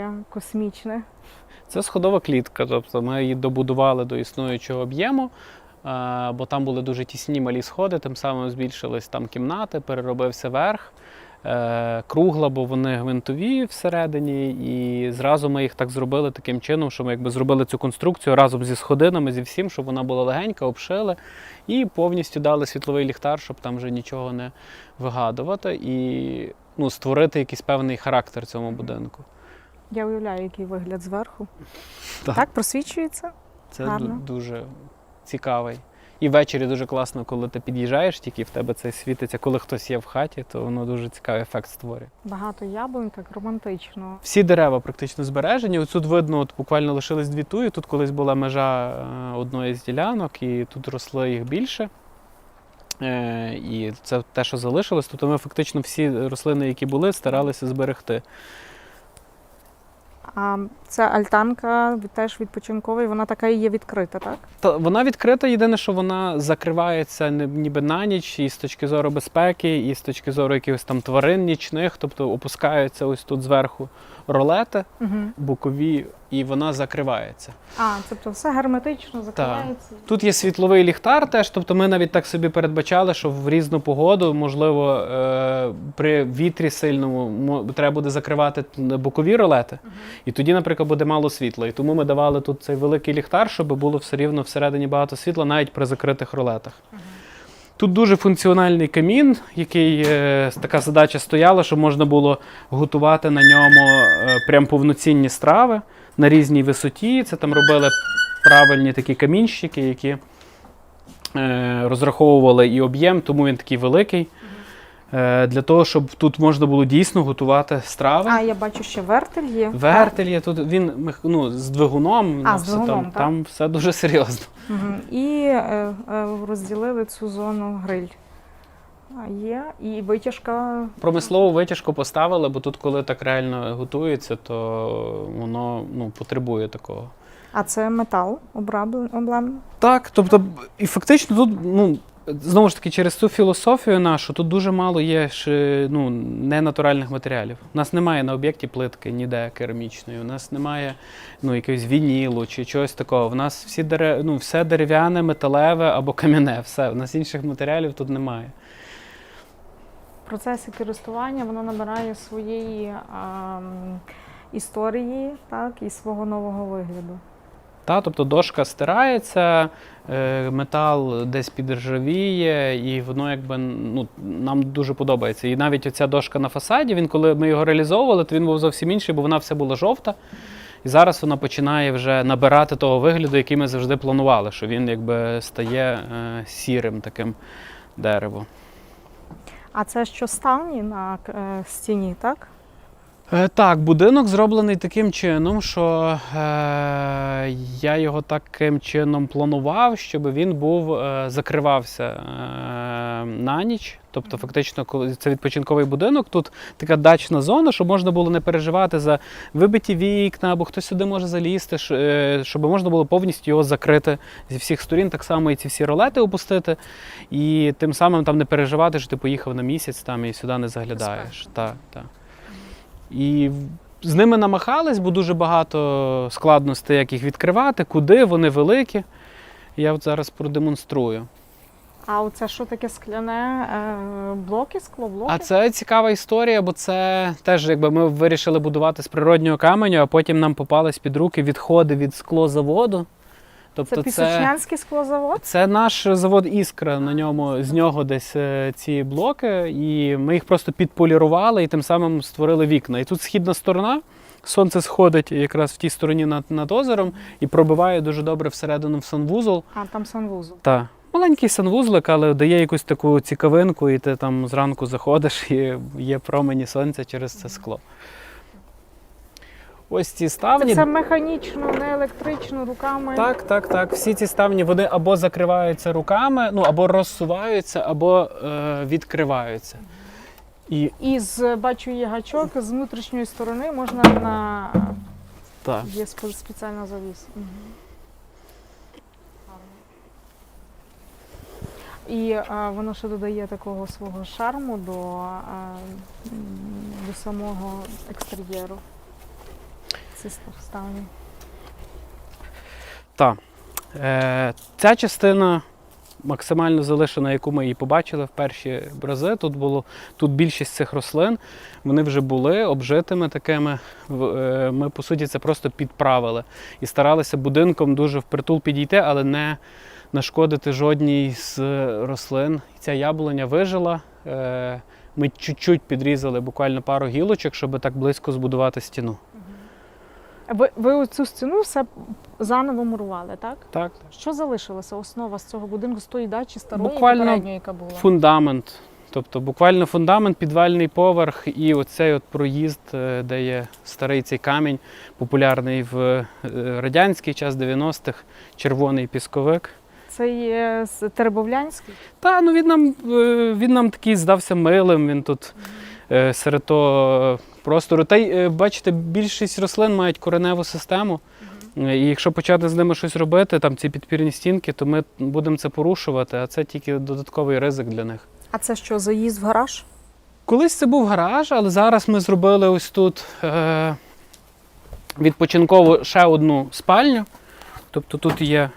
таке космічне. Це сходова клітка, тобто ми її добудували до існуючого об'єму, е, бо там були дуже тісні малі сходи, тим самим збільшились там кімнати, переробився верх. Е, Кругла, бо вони гвинтові всередині, і зразу ми їх так зробили таким чином, що ми якби зробили цю конструкцію разом зі сходинами, зі всім, щоб вона була легенька, обшили, і повністю дали світловий ліхтар, щоб там вже нічого не вигадувати, і ну, створити якийсь певний характер цьому будинку. Я уявляю, який вигляд зверху. Так. Так, просвічується. Це Гарно. дуже цікавий. І ввечері дуже класно, коли ти під'їжджаєш, тільки в тебе це світиться. Коли хтось є в хаті, то воно дуже цікавий ефект створює. Багато яблунь, так романтично. Всі дерева практично збережені. Ось тут видно, от буквально лишились дві туї. Тут колись була межа е, одної з ділянок, і тут росли їх більше. Е, І це те, що залишилось. Тобто ми фактично всі рослини, які були, старалися зберегти. А ця альтанка теж відпочинкова, і вона така і є відкрита, так? Та вона відкрита, єдине, що вона закривається ніби на ніч, і з точки зору безпеки, і з точки зору якихось там тварин нічних, тобто опускаються ось тут зверху ролети Угу. бокові, і вона закривається. А, тобто все герметично закривається. Тут є світловий ліхтар теж, тобто ми навіть так собі передбачали, що в різну погоду, можливо, е, при вітрі сильному треба буде закривати бокові ролети, і тоді, наприклад, буде мало світла. І тому ми давали тут цей великий ліхтар, щоб було все рівно всередині багато світла, навіть при закритих ролетах. Тут дуже функціональний камін, який е, така задача стояла, щоб можна було готувати на ньому е, прям повноцінні страви на різній висоті. Це там робили правильні такі камінщики, які е, розраховували і об'єм, тому він такий великий. Е, для того, щоб тут можна було дійсно готувати страви. А, я бачу, ще вертель є. Вертель є тут, він ну, з двигуном, А, нас з все двигуном, там, так. там все дуже серйозно. Угу. І е, е, розділили цю зону гриль. А, Є, і витяжка. Промислову витяжку поставили, бо тут, коли так реально готується, то воно ну, потребує такого. А це метал обраблен- Так, тобто, і фактично тут, ну, знову ж таки, через цю філософію нашу, тут дуже мало є ще, ну, ненатуральних матеріалів. У нас немає на об'єкті плитки ніде керамічної, у нас немає ну, якогось вінілу чи чогось такого. У нас всі дере, ну, все дерев'яне, металеве або кам'яне, все. У нас інших матеріалів тут немає. В процесі користування воно набирає своєї ам, історії так, і свого нового вигляду. Та, тобто дошка стирається, е, метал десь підржавіє, і воно якби ну, нам дуже подобається. І навіть оця дошка на фасаді, він, коли ми його реалізовували, то він був зовсім інший, бо вона вся була жовта. І зараз вона починає вже набирати того вигляду, який ми завжди планували, що він якби стає е, сірим таким деревом. А це що ставні на е, стіні, так? Е, Так, будинок зроблений таким чином, що е, я його таким чином планував, щоб він був е, закривався е, на ніч. Тобто, фактично, коли це відпочинковий будинок, тут така дачна зона, щоб можна було не переживати за вибиті вікна, або хтось сюди може залізти, е, щоб можна було повністю його закрити зі всіх сторін, так само і ці всі ролети опустити, і тим самим там не переживати, що ти поїхав на місяць там і сюди не заглядаєш. Так, так. І з ними намахались, бо дуже багато складностей, як їх відкривати, куди, вони великі. Я от зараз продемонструю. А оце що таке скляне е, блоки, склоблоки? А це цікава історія, бо це теж якби ми вирішили будувати з природнього каменю, а потім нам попались під руки відходи від склозаводу. Тобто це Пісочнянський склозавод? Це наш завод Іскра. На ньому з нього десь е, ці блоки, і ми їх просто підполірували і тим самим створили вікна. І тут східна сторона. Сонце сходить якраз в тій стороні над, над озером і пробиває дуже добре всередину в санвузол. А там санвузол. Та маленький санвузлик, але дає якусь таку цікавинку, і ти там зранку заходиш, і є промені сонця через це скло. Ось ці Це ставні. все механічно, не електрично, руками. Так, так, так. Всі ці ставні вони або закриваються руками, ну або розсуваються, або е, відкриваються. І І з бачу є гачок з внутрішньої сторони можна на так. є спеціальна завіс. Мгм. І а, воно ще додає такого свого шарму до, а, до самого екстер'єру. Ці ста- Так. Е, ця частина максимально залишена, яку ми її побачили в перші рази. Тут було тут більшість цих рослин. Вони вже були обжитими такими. Е, Ми, по суті, це просто підправили і старалися будинком дуже впритул підійти, але не нашкодити жодній з рослин. Ця яблуня вижила. Е, Ми чуть-чуть підрізали буквально пару гілочок, щоб так близько збудувати стіну. Ви, ви цю стіну все заново мурували, так? Так. Що залишилося? Основа з цього будинку з тої дачі старої Буквально попередньої, яка була? Фундамент. Тобто буквально фундамент, підвальний поверх і оцей от проїзд, е, де є старий цей камінь, популярний в е, радянський час 90-х, червоний пісковик. Це є Теребовлянський. Та ну він нам, е, він нам такий здався милим. Він тут серед того простору. Та й е, бачите, більшість рослин мають кореневу систему. Е, І якщо почати з ними щось робити, там ці підпірні стінки, то ми будемо це порушувати, а це тільки додатковий ризик для них. А це що, заїзд в гараж? Колись це був гараж, але зараз ми зробили ось тут е, відпочинкову ще одну спальню. Тобто тут є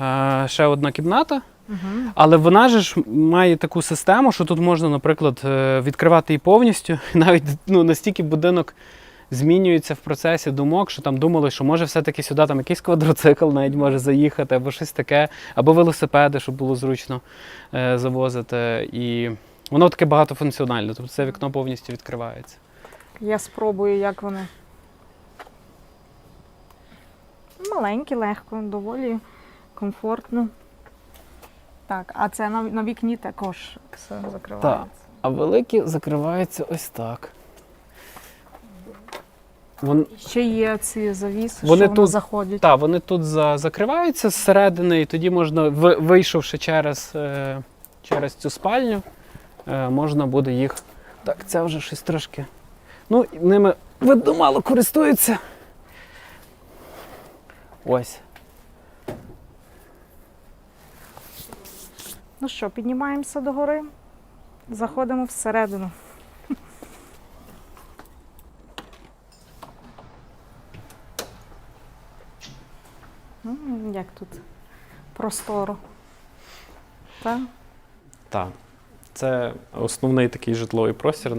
е, ще одна кімната, Але вона ж має таку систему, що тут можна, наприклад, е, відкривати її повністю. І навіть ну, настільки будинок змінюється в процесі думок, що там думали, що може все-таки сюди там якийсь квадроцикл навіть може заїхати, або щось таке, або велосипеди, щоб було зручно е, завозити. І воно таке багатофункціональне, тобто це вікно повністю відкривається. Я спробую, як вони. Маленькі, легко, доволі комфортно. Так, а це на, на вікні також закривається. А великі закриваються ось так. Вон, Ще є ці завіси, Вони що вони заходять. Так, вони тут за, закриваються зсередини, і тоді можна, вийшовши через, е, через цю спальню, е, можна буде їх. Так, це вже щось трошки. Ну, ними видно мало користуються. Ось. Ну що, піднімаємося догори, заходимо всередину. Як тут просторо. Так? Так. Це основний такий житловий простір,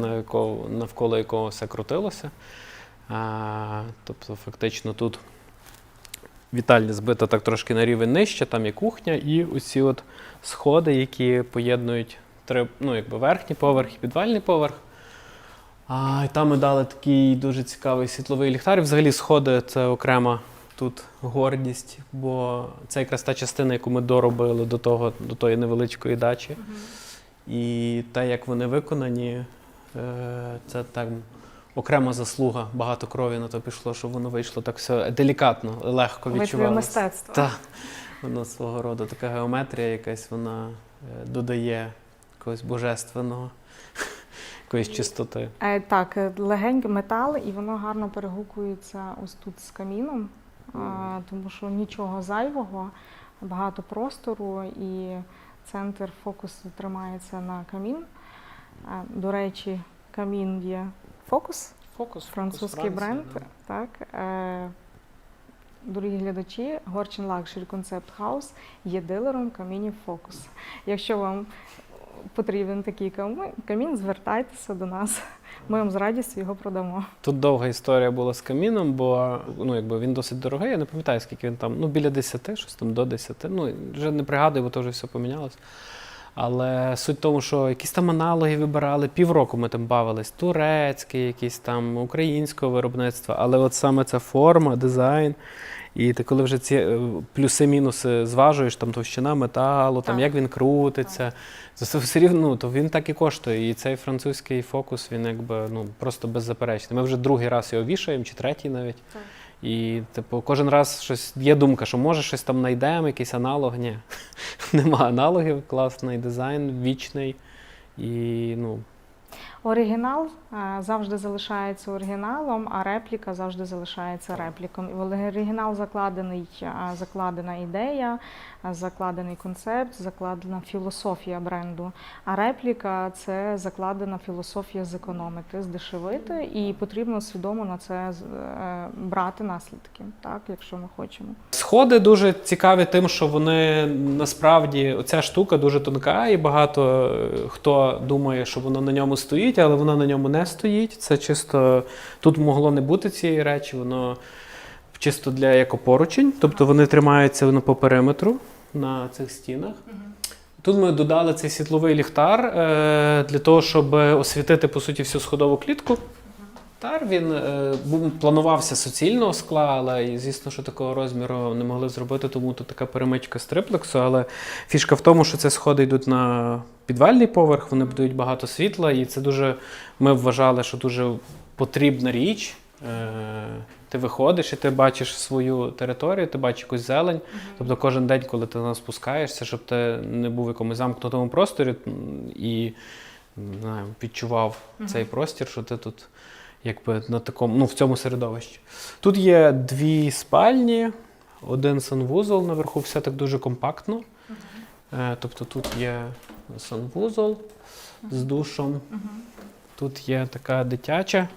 навколо якого все крутилося. Тобто, фактично тут вітальня збита так трошки на рівень нижче, там є кухня, і оці от сходи, які поєднують три, ну, якби верхній поверх і підвальний поверх. А, і там ми дали такий дуже цікавий світловий ліхтар. Взагалі сходи це окрема тут гордість, бо це якраз та частина, яку ми доробили до, того, до тої невеличкої дачі. І те, як вони виконані, е, це там окрема заслуга. Багато крові на то пішло, щоб воно вийшло так все делікатно, легко відчувалося. мистецтва. Так. Воно свого роду така геометрія якась, вона е, додає якогось божественного, якоїсь чистоти. Е, так, е, легенький метал, і воно гарно перегукується ось тут з каміном, тому що нічого зайвого, багато простору і центр фокусу тримається на камін. До речі, камін є фокус, Фокус, французький бренд. Так, е, дорогі глядачі, Горчин Luxury Concept House є дилером камінів Фокус. Якщо вам потрібен такий камін, звертайтеся до нас. Ми вам з радістю його продамо. Тут довга історія була з каміном, бо ну, якби він досить дорогий. Я не пам'ятаю, скільки він там, ну біля 10, щось там до 10. Ну, вже не пригадую, бо то вже все помінялось. Але суть в тому, що якісь там аналоги вибирали, півроку ми там бавились, турецький, якийсь там українського виробництва. Але от саме ця форма, дизайн. І ти коли вже ці е, плюси-мінуси зважуєш, там товщина металу, там Так. як він крутиться, то це все рівно, ну, то він так і коштує. І цей французький фокус, він якби ну просто беззаперечний. Ми вже другий раз його вішаємо, чи третій навіть. Так. І, типу, кожен раз щось є думка, що може щось там знайдемо, якийсь аналог. Ні. Нема аналогів, класний дизайн, вічний. І ну, Оригінал е, завжди залишається оригіналом, а репліка завжди залишається репліком. І в оригінал закладений, е, закладена ідея, е, закладений концепт, закладена філософія бренду. А репліка це закладена філософія зекономити, здешевити, і потрібно свідомо на це брати наслідки, так, якщо ми хочемо. Сходи дуже цікаві тим, що вони насправді оця штука дуже тонка, і багато хто думає, що воно на ньому стоїть, але воно на ньому не стоїть. Це чисто тут могло не бути цієї речі, воно чисто для як опоручень, тобто вони тримаються воно по периметру на цих стінах. Тут ми додали цей світловий ліхтар е, для того, щоб освітити по суті всю сходову клітку. Ліхтар він е, був планувався суцільного скла, але звісно, що такого розміру не могли зробити, тому тут така перемичка з триплексу. Але фішка в тому, що це сходи йдуть на підвальний поверх, вони дають багато світла, і це дуже ми вважали, що дуже потрібна річ. Е, Ти виходиш і ти бачиш свою територію, ти бачиш якусь зелень. Тобто кожен день, коли ти на нас спускаєшся, щоб ти не був в якомусь замкнутому просторі і не знаю, відчував цей простір, що ти тут якби на такому, ну, в цьому середовищі. Тут є дві спальні, один санвузол, наверху все так дуже компактно. Е, тобто тут є санвузол з душом, тут є така дитяча.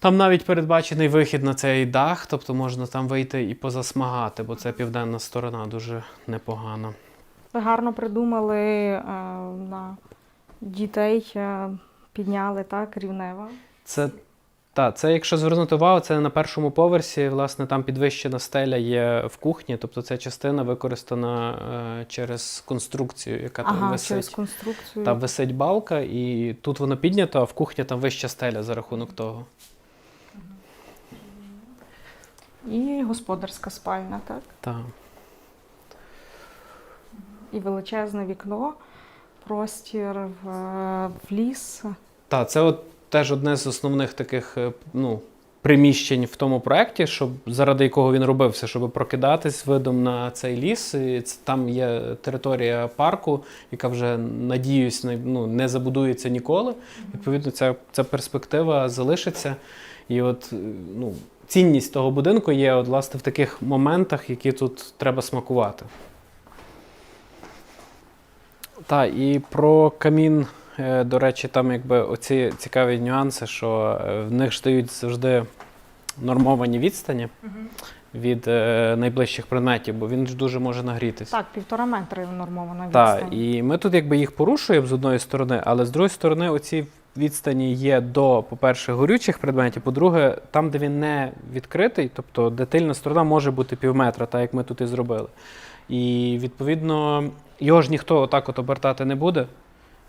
Там навіть передбачений вихід на цей дах, тобто можна там вийти і позасмагати, бо це південна сторона дуже непогана. Ви гарно придумали е, на дітей, е, підняли так рівнево. Це, та, це, якщо звернути увагу, це на першому поверсі, власне, там підвищена стеля є в кухні, тобто ця частина використана е, через конструкцію, яка там Ага, висить. через конструкцію. Там висить балка, і тут воно піднято, а в кухні там вища стеля за рахунок того. І господарська спальня, так? Та. І величезне вікно, простір в, в ліс. Та, це от теж одне з основних таких е, ну, приміщень в тому проєкті, щоб, заради якого він робився, щоб прокидатись видом на цей ліс. І це- там є територія парку, яка вже, надіюсь, не, ну, не забудується ніколи. Відповідно, ця, ця перспектива залишиться. І от е, ну, цінність того будинку є от, власне, в таких моментах, які тут треба смакувати. Так, і про камін, е, до речі, там якби оці цікаві нюанси, що е, в них ж дають завжди нормовані відстані від е, найближчих предметів, бо він ж дуже може нагрітися. Так, півтора метри нормована Так, відстань. і ми тут якби їх порушуємо з одної сторони, але з другої сторони, оці відстані є до, по-перше, горючих предметів, по-друге, там, де він не відкритий, тобто де тильна сторона може бути пів метра, так як ми тут і зробили. І відповідно, його ж ніхто отак от обертати не буде.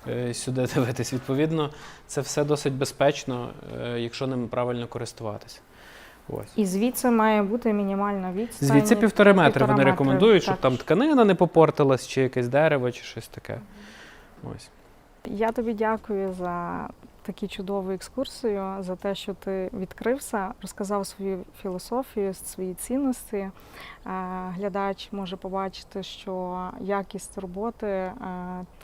е, Сюди дивитись, відповідно, це все досить безпечно, е, якщо ним правильно користуватися. Ось. І звідси має бути мінімальна відстань. Звідси півтори метри Півтора вони метри, рекомендують, щоб так. там тканина не попортилась, чи якесь дерево, чи щось таке. Ось. Я тобі дякую за таку чудову екскурсію, за те, що ти відкрився, розказав свою філософію, свої цінності. Е, Глядач може побачити, що якість роботи, е,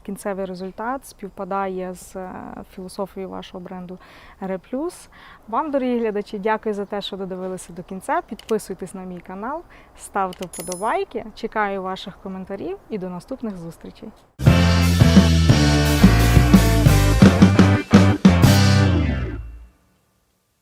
кінцевий результат співпадає з е, філософією вашого бренду Ре Вам, дорогі глядачі, дякую за те, що додивилися до кінця. Підписуйтесь на мій канал, ставте вподобайки. Чекаю ваших коментарів і до наступних зустрічей.